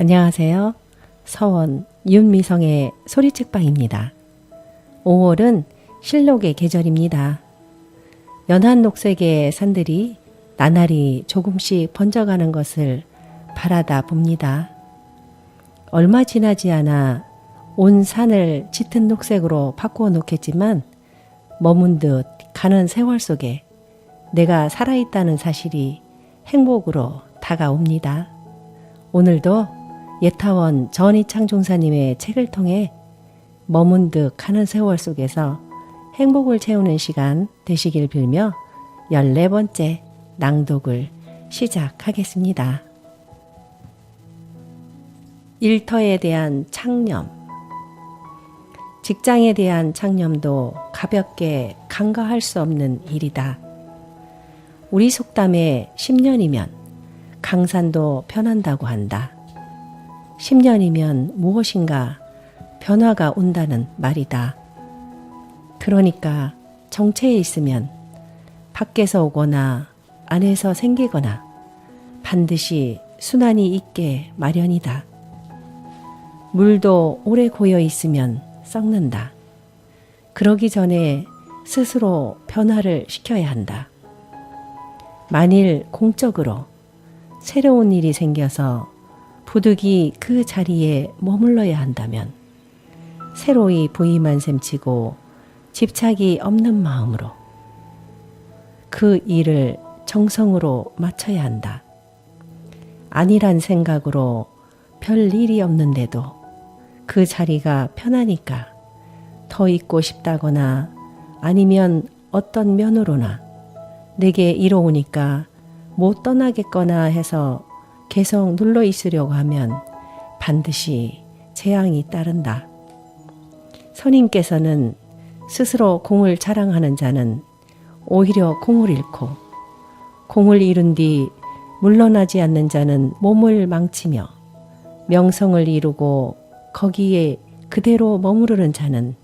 안녕하세요. 서원 윤미성의 소리책방입니다. 5월은 실록의 계절입니다. 연한 녹색의 산들이 나날이 조금씩 번져가는 것을 바라다 봅니다. 얼마 지나지 않아 온 산을 짙은 녹색으로 바꾸어 놓겠지만 머문 듯 가는 세월 속에 내가 살아있다는 사실이 행복으로 다가옵니다. 오늘도 예타원 전희창 종사님의 책을 통해 머문 듯 가는 세월 속에서 행복을 채우는 시간 되시길 빌며 14번째 낭독을 시작하겠습니다. 일터에 대한 창념 직장에 대한 창념도 가볍게 간과할 수 없는 일이다. 우리 속담에 10년이면 강산도 편한다고 한다. 10년이면 무엇인가 변화가 온다는 말이다. 그러니까 정체에 있으면 밖에서 오거나 안에서 생기거나 반드시 순환이 있게 마련이다. 물도 오래 고여 있으면 썩는다. 그러기 전에 스스로 변화를 시켜야 한다. 만일 공적으로 새로운 일이 생겨서 부득이 그 자리에 머물러야 한다면 새로이 부임한 셈치고 집착이 없는 마음으로 그 일을 정성으로 마쳐야 한다. 아니란 생각으로 별 일이 없는데도 그 자리가 편하니까 더 있고 싶다거나 아니면 어떤 면으로나 내게 이로우니까 못 떠나겠거나 해서 계속 눌러 있으려고 하면 반드시 재앙이 따른다. 선임께서는 스스로 공을 자랑하는 자는 오히려 공을 잃고 공을 잃은 뒤 물러나지 않는 자는 몸을 망치며 명성을 이루고 거기에 그대로 머무르는 자는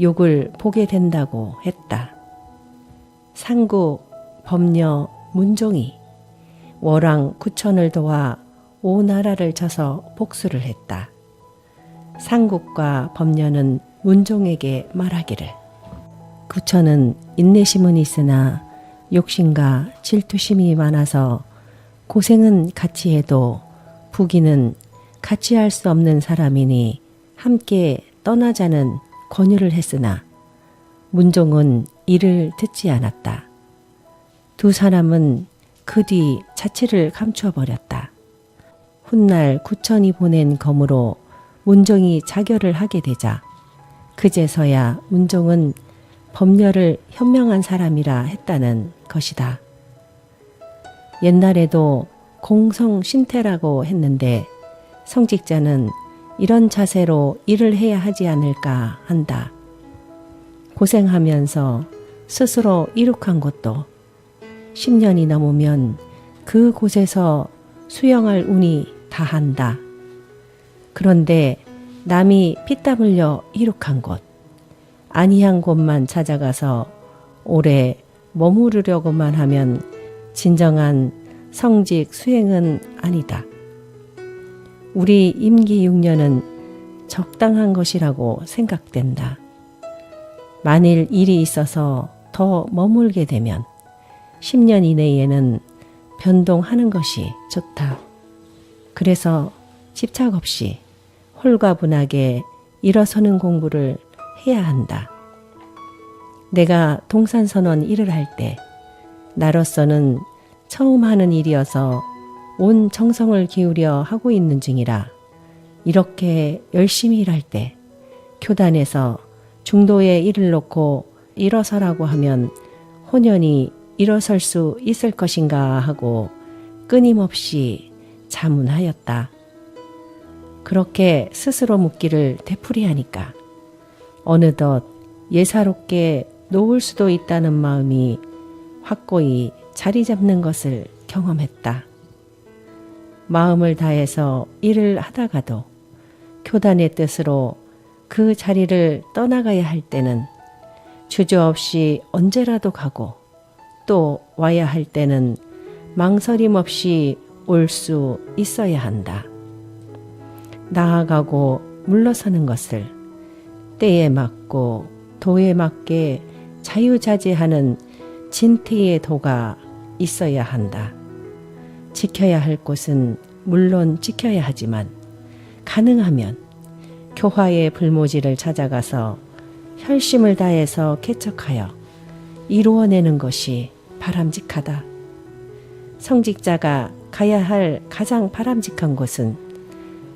욕을 보게 된다고 했다. 상구, 법녀, 문종이 월왕 구천을 도와 오 나라를 쳐서 복수를 했다. 상국과 법녀는 문종에게 말하기를 구천은 인내심은 있으나 욕심과 질투심이 많아서 고생은 같이 해도 부기는 같이 할 수 없는 사람이니 함께 떠나자는 권유를 했으나 문종은 이를 듣지 않았다. 두 사람은 그 뒤 자취를 감추어 버렸다. 훗날 구천이 보낸 검으로 문종이 자결을 하게 되자 그제서야 문종은 법녀를 현명한 사람이라 했다는 것이다. 옛날에도 공성 신태라고 했는데 성직자는 이런 자세로 일을 해야 하지 않을까 한다. 고생하면서 스스로 이룩한 것도 10년이 넘으면 그 곳에서 수영할 운이 다한다. 그런데 남이 피땀 흘려 이룩한 곳, 아니한 곳만 찾아가서 오래 머무르려고만 하면 진정한 성직 수행은 아니다. 우리 임기 6년은 적당한 것이라고 생각된다. 만일 일이 있어서 더 머물게 되면 10년 이내에는 변동하는 것이 좋다. 그래서 집착 없이 홀가분하게 일어서는 공부를 해야 한다. 내가 동산선원 일을 할 때 나로서는 처음 하는 일이어서 온 정성을 기울여 하고 있는 중이라 이렇게 열심히 일할 때 교단에서 중도에 일을 놓고 일어서라고 하면 혼연히 일어설 수 있을 것인가 하고 끊임없이 자문하였다. 그렇게 스스로 묻기를 되풀이하니까 어느덧 예사롭게 놓을 수도 있다는 마음이 확고히 자리 잡는 것을 경험했다. 마음을 다해서 일을 하다가도 교단의 뜻으로 그 자리를 떠나가야 할 때는 주저없이 언제라도 가고 또 와야 할 때는 망설임 없이 올 수 있어야 한다. 나아가고 물러서는 것을 때에 맞고 도에 맞게 자유자재하는 진태의 도가 있어야 한다. 지켜야 할 곳은 물론 지켜야 하지만 가능하면 교화의 불모지를 찾아가서 혈심을 다해서 개척하여 이루어내는 것이 바람직하다. 성직자가 가야 할 가장 바람직한 곳은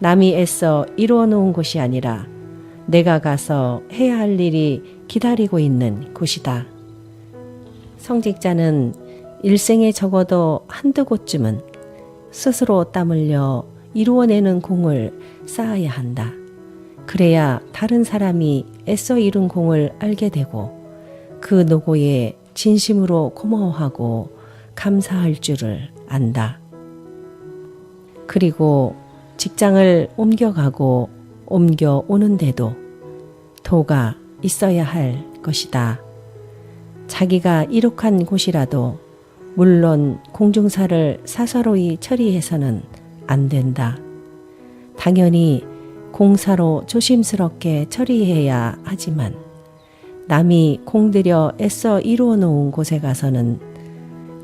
남이 애써 이루어 놓은 곳이 아니라 내가 가서 해야 할 일이 기다리고 있는 곳이다. 성직자는 일생에 적어도 한두 곳쯤은 스스로 땀 흘려 이루어내는 공을 쌓아야 한다. 그래야 다른 사람이 애써 이룬 공을 알게 되고 그 노고에 진심으로 고마워하고 감사할 줄을 안다. 그리고 직장을 옮겨가고 옮겨오는데도 도가 있어야 할 것이다. 자기가 이룩한 곳이라도 물론 공중사를 사사로이 처리해서는 안 된다. 당연히 공사로 조심스럽게 처리해야 하지만 남이 공들여 애써 이루어 놓은 곳에 가서는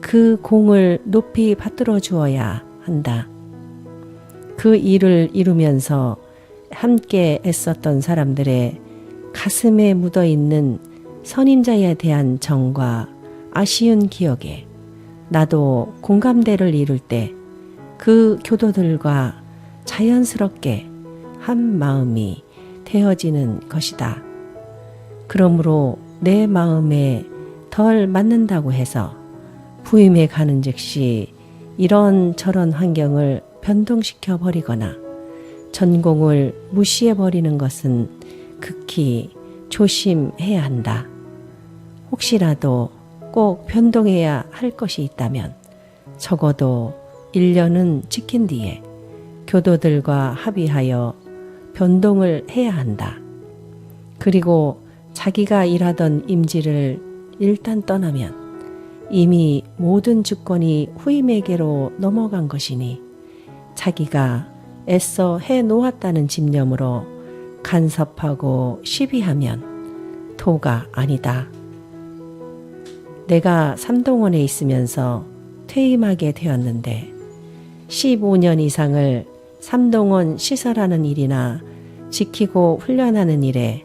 그 공을 높이 받들어 주어야 한다. 그 일을 이루면서 함께 애썼던 사람들의 가슴에 묻어 있는 선임자에 대한 정과 아쉬운 기억에 나도 공감대를 이룰 때 그 교도들과 자연스럽게 한 마음이 되어지는 것이다. 그러므로 내 마음에 덜 맞는다고 해서 부임해 가는 즉시 이런 저런 환경을 변동시켜 버리거나 전공을 무시해 버리는 것은 극히 조심해야 한다. 혹시라도 꼭 변동해야 할 것이 있다면 적어도 1년은 지킨 뒤에 교도들과 합의하여 변동을 해야 한다. 그리고 자기가 일하던 임지를 일단 떠나면 이미 모든 주권이 후임에게로 넘어간 것이니 자기가 애써 해 놓았다는 집념으로 간섭하고 시비하면 도가 아니다. 내가 삼동원에 있으면서 퇴임하게 되었는데 15년 이상을 삼동원 시설하는 일이나 지키고 훈련하는 일에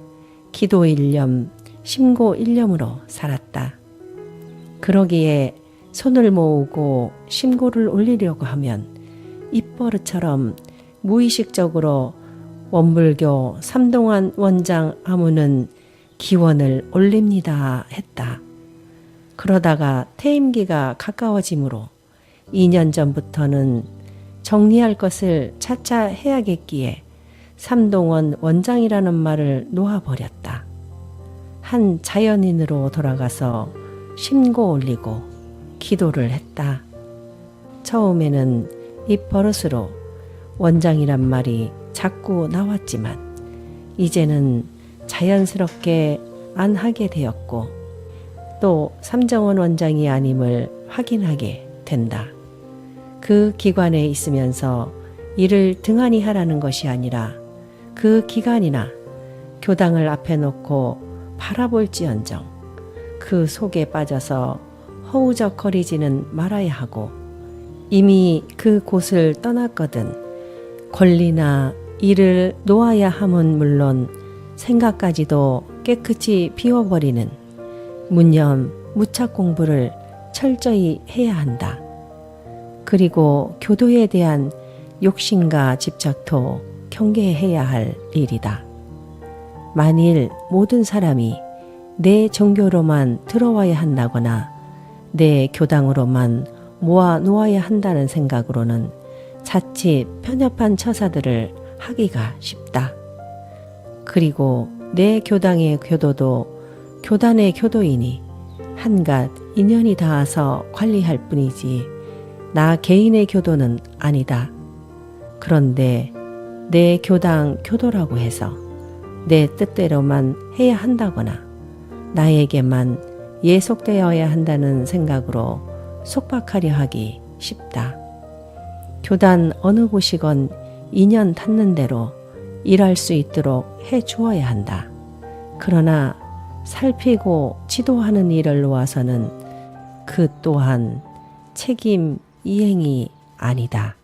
기도 일념, 심고 일념으로 살았다. 그러기에 손을 모으고 심고를 올리려고 하면 입버릇처럼 무의식적으로 원불교 삼동환 원장 아무는 기원을 올립니다 했다. 그러다가 퇴임기가 가까워지므로 2년 전부터는 정리할 것을 차차 해야겠기에 삼동원 원장이라는 말을 놓아버렸다. 한 자연인으로 돌아가서 심고 올리고 기도를 했다. 처음에는 입버릇으로 원장이란 말이 자꾸 나왔지만 이제는 자연스럽게 안 하게 되었고 또 삼정원 원장이 아님을 확인하게 된다. 그 기관에 있으면서 일을 등한히 하라는 것이 아니라 그 기간이나 교당을 앞에 놓고 바라볼지언정 그 속에 빠져서 허우적거리지는 말아야 하고 이미 그 곳을 떠났거든 권리나 일을 놓아야 함은 물론 생각까지도 깨끗이 비워버리는 문념 무착 공부를 철저히 해야 한다. 그리고 교도에 대한 욕심과 집착도 경계해야 할 일이다. 만일 모든 사람이 내 종교로만 들어와야 한다거나 내 교당으로만 모아 놓아야 한다는 생각으로는 자칫 편협한 처사들을 하기가 쉽다. 그리고 내 교당의 교도도 교단의 교도이니 한갓 인연이 닿아서 관리할 뿐이지 나 개인의 교도는 아니다. 그런데 내 교당 교도라고 해서 내 뜻대로만 해야 한다거나 나에게만 예속되어야 한다는 생각으로 속박하려 하기 쉽다. 교단 어느 곳이건 인연 닿는 대로 일할 수 있도록 해 주어야 한다. 그러나 살피고 지도하는 일을 놓아서는 그 또한 책임 이행이 아니다.